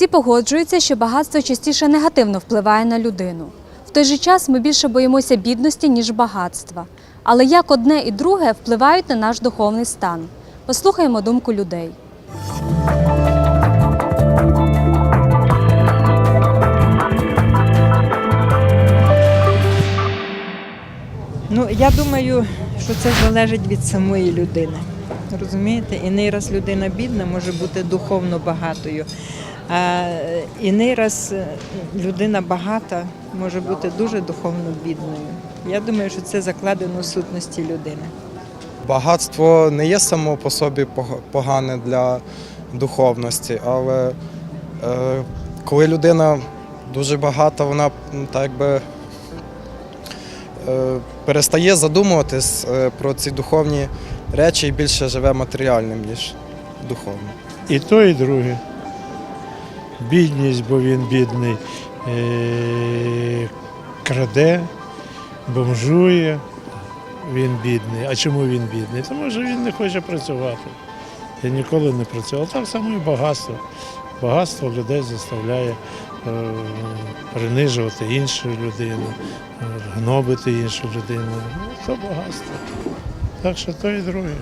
Всі погоджуються, що багатство частіше негативно впливає на людину. В той же час ми більше боїмося бідності, ніж багатства. Але як одне і друге впливають на наш духовний стан? Послухаємо думку людей. Ну, я думаю, що це залежить від самої людини. Розумієте? Іний раз людина бідна може бути духовно багатою, а іний раз е, людина багата може бути дуже духовно бідною. Я думаю, що це закладено в сутності людини. Багатство не є само по собі погане для духовності, але е, коли людина дуже багата, вона так якби е, перестає задумуватись е, про ці духовні речі і більше живе матеріальним, ніж духовним. І то, і друге. Бідність, бо він бідний, е, краде, бомжує, він бідний. А чому він бідний? Тому що він не хоче працювати. Я ніколи не працював. Так само і багатство. Багатство людей заставляє е, принижувати іншу людину, гнобити іншу людину. Ну, це багатство. Так що то і друге.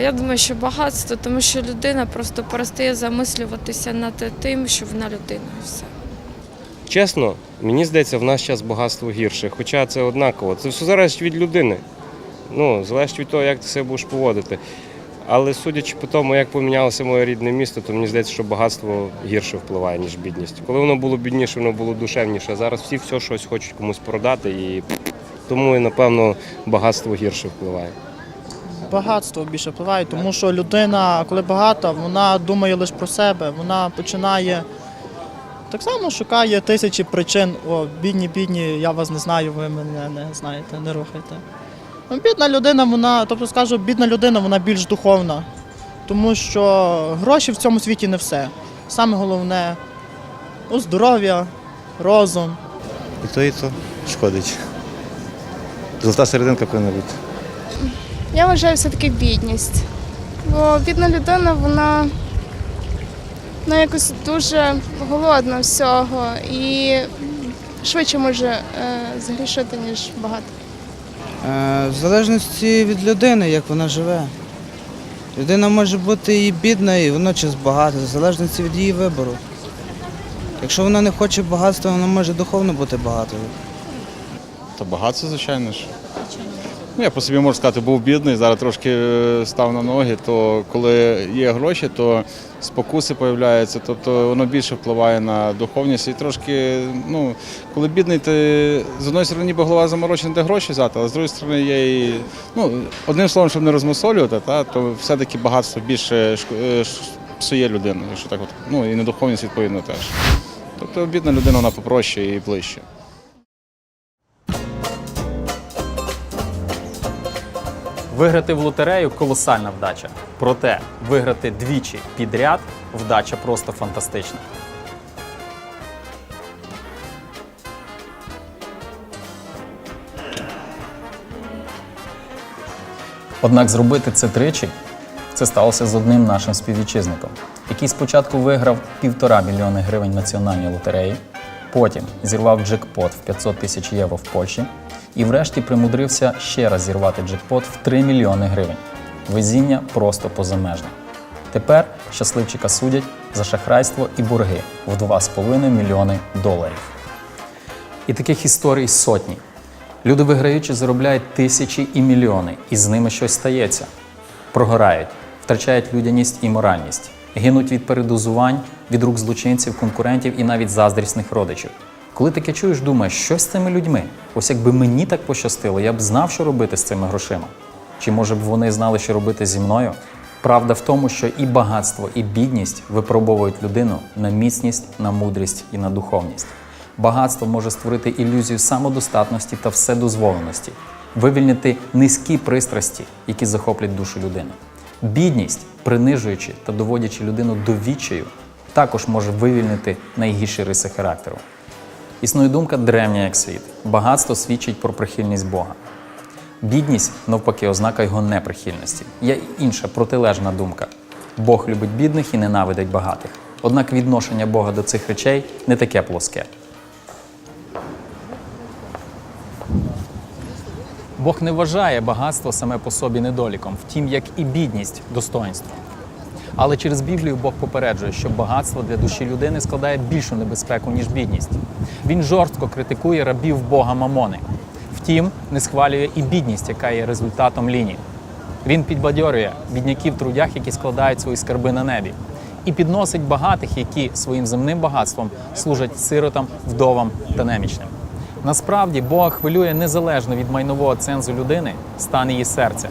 Я думаю, що багатство, тому що людина просто перестає замислюватися над тим, що вона людина. все. Чесно, мені здається, в наш час багатство гірше, хоча це однаково. Це все залежить від людини. Ну, залежить від того, як ти себе будеш поводити. Але судячи по тому, як помінялося моє рідне місто, то мені здається, що багатство гірше впливає, ніж бідність. Коли воно було бідніше, воно було душевніше. Зараз всі все щось хочуть комусь продати, і тому, напевно, багатство гірше впливає. Багатство більше впливає, тому що людина, коли багата, вона думає лише про себе, вона починає так само шукає тисячі причин. О, бідні, бідні, я вас не знаю, ви мене не знаєте, не рухайте. Ну, бідна людина, вона, тобто скажу, бідна людина, вона більш духовна, тому що гроші в цьому світі не все. Саме головне ну, здоров'я, розум. І то, і то шкодить. Золота серединка повинна бути. Я вважаю все-таки бідність. Бо бідна людина, вона ну, якось дуже голодна всього і швидше може е, згрішити, ніж багато. Е, В залежності від людини, як вона живе. Людина може бути і бідна, і водночас багата, в залежності від її вибору. Якщо вона не хоче багатства, вона може духовно бути багатою. Та багатство, звичайно ж. Ну, я по собі можу сказати, був бідний, зараз трошки е, став на ноги, то коли є гроші, то спокуси з'являються, тобто воно більше впливає на духовність. І трошки, ну, коли бідний, ти з одної сторони ніби голова заморочена, де гроші взяти, але з іншої сторони є і, ну, одним словом, щоб не розмусолювати, та, то все-таки багатство більше е, псує людину, якщо так от. Ну і недуховність відповідно теж. Тобто бідна людина вона попроще і ближче. Виграти в лотерею колосальна вдача. Проте виграти двічі підряд вдача просто фантастична. Однак зробити це тричі це сталося з одним нашим співвітчизником, який спочатку виграв півтора мільйони гривень національній лотереї, потім зірвав джекпот в 500 тисяч євро в Польщі і врешті примудрився ще раз зірвати джекпот в 3 мільйони гривень. Везіння просто позамежне. Тепер щасливчика судять за шахрайство і борги в 2,5 мільйони доларів. І таких історій сотні. Люди виграючи заробляють тисячі і мільйони, і з ними щось стається. Прогорають, втрачають людяність і моральність, гинуть від передозувань, від рук злочинців, конкурентів і навіть заздрісних родичів. Коли таке чуєш, думаєш, що з цими людьми? Ось якби мені так пощастило, я б знав, що робити з цими грошима. Чи може б вони знали, що робити зі мною? Правда в тому, що і багатство, і бідність випробовують людину на міцність, на мудрість і на духовність. Багатство може створити ілюзію самодостатності та вседозволеності, вивільнити низькі пристрасті, які захоплять душу людини. Бідність, принижуючи та доводячи людину до відчаю, також може вивільнити найгірші риси характеру. Існує думка древня як світ. Багатство свідчить про прихильність Бога. Бідність, навпаки, ознака його неприхильності. Є інша протилежна думка. Бог любить бідних і ненавидить багатих. Однак відношення Бога до цих речей не таке плоске. Бог не вважає багатство саме по собі недоліком, втім, як і бідність достоинством. Але через Біблію Бог попереджує, що багатство для душі людини складає більшу небезпеку, ніж бідність. Він жорстко критикує рабів Бога Мамони. Втім, не схвалює і бідність, яка є результатом лінії. Він підбадьорює бідняків трудях, які складають свої скарби на небі, і підносить багатих, які своїм земним багатством служать сиротам, вдовам та немічним. Насправді Бога хвилює незалежно від майнового цензу людини стан її серця.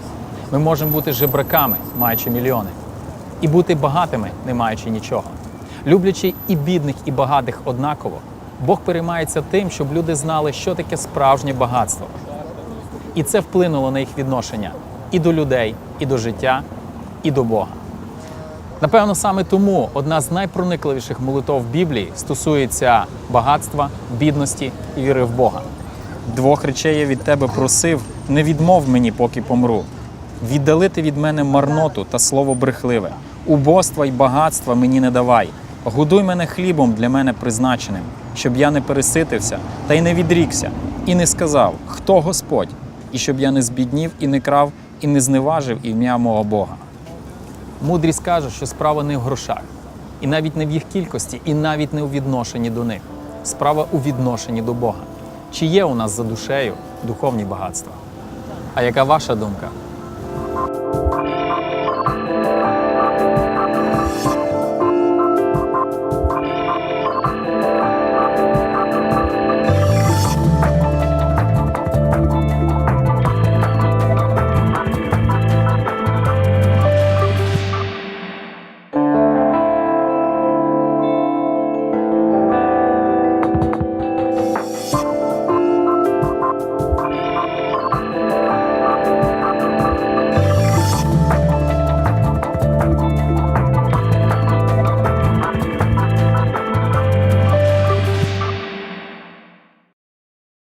Ми можемо бути жебраками, маючи мільйони, і бути багатими, не маючи нічого. Люблячи і бідних, і багатих однаково, Бог переймається тим, щоб люди знали, що таке справжнє багатство. І це вплинуло на їх відношення і до людей, і до життя, і до Бога. Напевно, саме тому одна з найпроникливіших молитов Біблії стосується багатства, бідності і віри в Бога. Двох речей я від тебе просив, не відмов мені, поки помру. Віддалити від мене марноту та слово брехливе, убоства й багатства мені не давай. Годуй мене хлібом для мене призначеним, щоб я не переситився та й не відрікся, і не сказав, хто Господь, і щоб я не збіднів і не крав, і не зневажив ім'я мого Бога. Мудрість каже, що справа не в грошах, і навіть не в їх кількості, і навіть не у відношенні до них. Справа у відношенні до Бога. Чи є у нас за душею духовні багатства? А яка ваша думка?